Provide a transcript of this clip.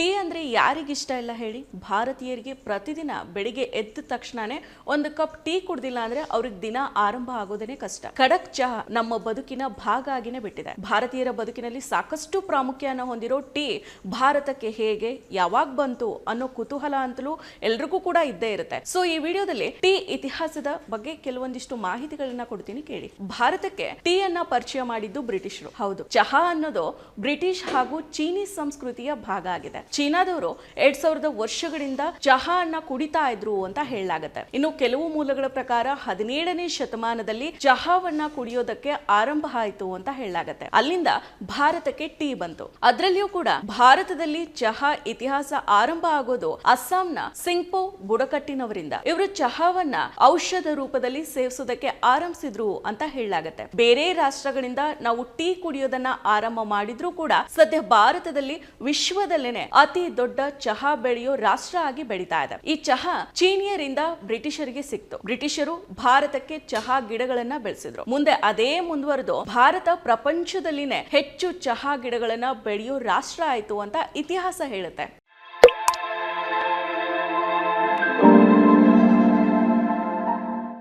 Tea ಅಂದ್ರೆ ಯಾರಿಗಿಷ್ಟ ಇಲ್ಲ ಹೇಳಿ? ಭಾರತೀಯರಿಗೆ ಪ್ರತಿದಿನ ಬೆಳಿಗ್ಗೆ ಎದ್ದ ತಕ್ಷಣನೇ ಒಂದು ಕಪ್ ಟೀ ಕುಡ್ದಿಲ್ಲ ಅಂದ್ರೆ ಅವ್ರಿಗೆ ದಿನ ಆರಂಭ ಆಗೋದೇನೆ ಕಷ್ಟ. ಖಡಕ್ ಚಹಾ ನಮ್ಮ ಬದುಕಿನ ಭಾಗ ಆಗಿನೇ ಬಿಟ್ಟಿದೆ. ಭಾರತೀಯರ ಬದುಕಿನಲ್ಲಿ ಸಾಕಷ್ಟು ಪ್ರಾಮುಖ್ಯನ ಹೊಂದಿರೋ ಟೀ ಭಾರತಕ್ಕೆ ಹೇಗೆ, ಯಾವಾಗ ಬಂತು ಅನ್ನೋ ಕುತೂಹಲ ಅಂತಲೂ ಎಲ್ರಿಗೂ ಕೂಡ ಇದ್ದೇ ಇರುತ್ತೆ. ಸೊ ಈ ವಿಡಿಯೋದಲ್ಲಿ ಟೀ ಇತಿಹಾಸದ ಬಗ್ಗೆ ಕೆಲವೊಂದಿಷ್ಟು ಮಾಹಿತಿಗಳನ್ನ ಕೊಡ್ತೀನಿ ಕೇಳಿ. ಭಾರತಕ್ಕೆ ಟೀ ಅನ್ನ ಪರಿಚಯ ಮಾಡಿದ್ದು ಬ್ರಿಟಿಷರು. ಹೌದು. ಚಹಾ ಅನ್ನೋದು ಬ್ರಿಟಿಷ್ ಹಾಗೂ ಚೀನೀ ಸಂಸ್ಕೃತಿಯ ಭಾಗ ಆಗಿದೆ. ಚೀನಾದವರು ಎರಡ್ ಸಾವಿರದ ವರ್ಷಗಳಿಂದ ಚಹಾ ಅನ್ನ ಕುಡಿತಾ ಇದ್ರು ಅಂತ ಹೇಳಲಾಗತ್ತೆ. ಇನ್ನು ಕೆಲವು ಮೂಲಗಳ ಪ್ರಕಾರ ಹದಿನೇಳನೇ ಶತಮಾನದಲ್ಲಿ ಚಹಾವನ್ನ ಕುಡಿಯೋದಕ್ಕೆ ಆರಂಭ ಆಯಿತು ಅಂತ ಹೇಳಲಾಗತ್ತೆ. ಅಲ್ಲಿಂದ ಭಾರತಕ್ಕೆ ಟೀ ಬಂತು. ಅದರಲ್ಲಿಯೂ ಕೂಡ ಭಾರತದಲ್ಲಿ ಚಹಾ ಇತಿಹಾಸ ಆರಂಭ ಆಗೋದು ಅಸ್ಸಾಂನ ಸಿಂಗ್ಪೋ ಬುಡಕಟ್ಟಿನವರಿಂದ. ಇವರು ಚಹಾವನ್ನ ಔಷಧ ರೂಪದಲ್ಲಿ ಸೇವಿಸೋದಕ್ಕೆ ಆರಂಭಿಸಿದ್ರು ಅಂತ ಹೇಳಲಾಗತ್ತೆ. ಬೇರೆ ರಾಷ್ಟ್ರಗಳಿಂದ ನಾವು ಟೀ ಕುಡಿಯೋದನ್ನ ಆರಂಭ ಮಾಡಿದ್ರು ಕೂಡ ಸದ್ಯ ಭಾರತದಲ್ಲಿ ವಿಶ್ವದಲ್ಲೇನೆ ಅತಿ ದೊಡ್ಡ ಚಹಾ ಬೆಳೆಯೋ ರಾಷ್ಟ್ರ ಆಗಿ ಬೆಳೀತಾ ಇದೆ. ಈ ಚಹಾ ಚೀನಿಯರಿಂದ ಬ್ರಿಟಿಷರಿಗೆ ಸಿಕ್ತು. ಬ್ರಿಟಿಷರು ಭಾರತಕ್ಕೆ ಚಹಾ ಗಿಡಗಳನ್ನ ಬೆಳೆಸಿದ್ರು. ಮುಂದೆ ಅದೇ ಮುಂದುವರೆದು ಭಾರತ ಪ್ರಪಂಚದಲ್ಲಿನೇ ಹೆಚ್ಚು ಚಹಾ ಗಿಡಗಳನ್ನ ಬೆಳೆಯೋ ರಾಷ್ಟ್ರ ಆಯ್ತು ಅಂತ ಇತಿಹಾಸ ಹೇಳುತ್ತೆ.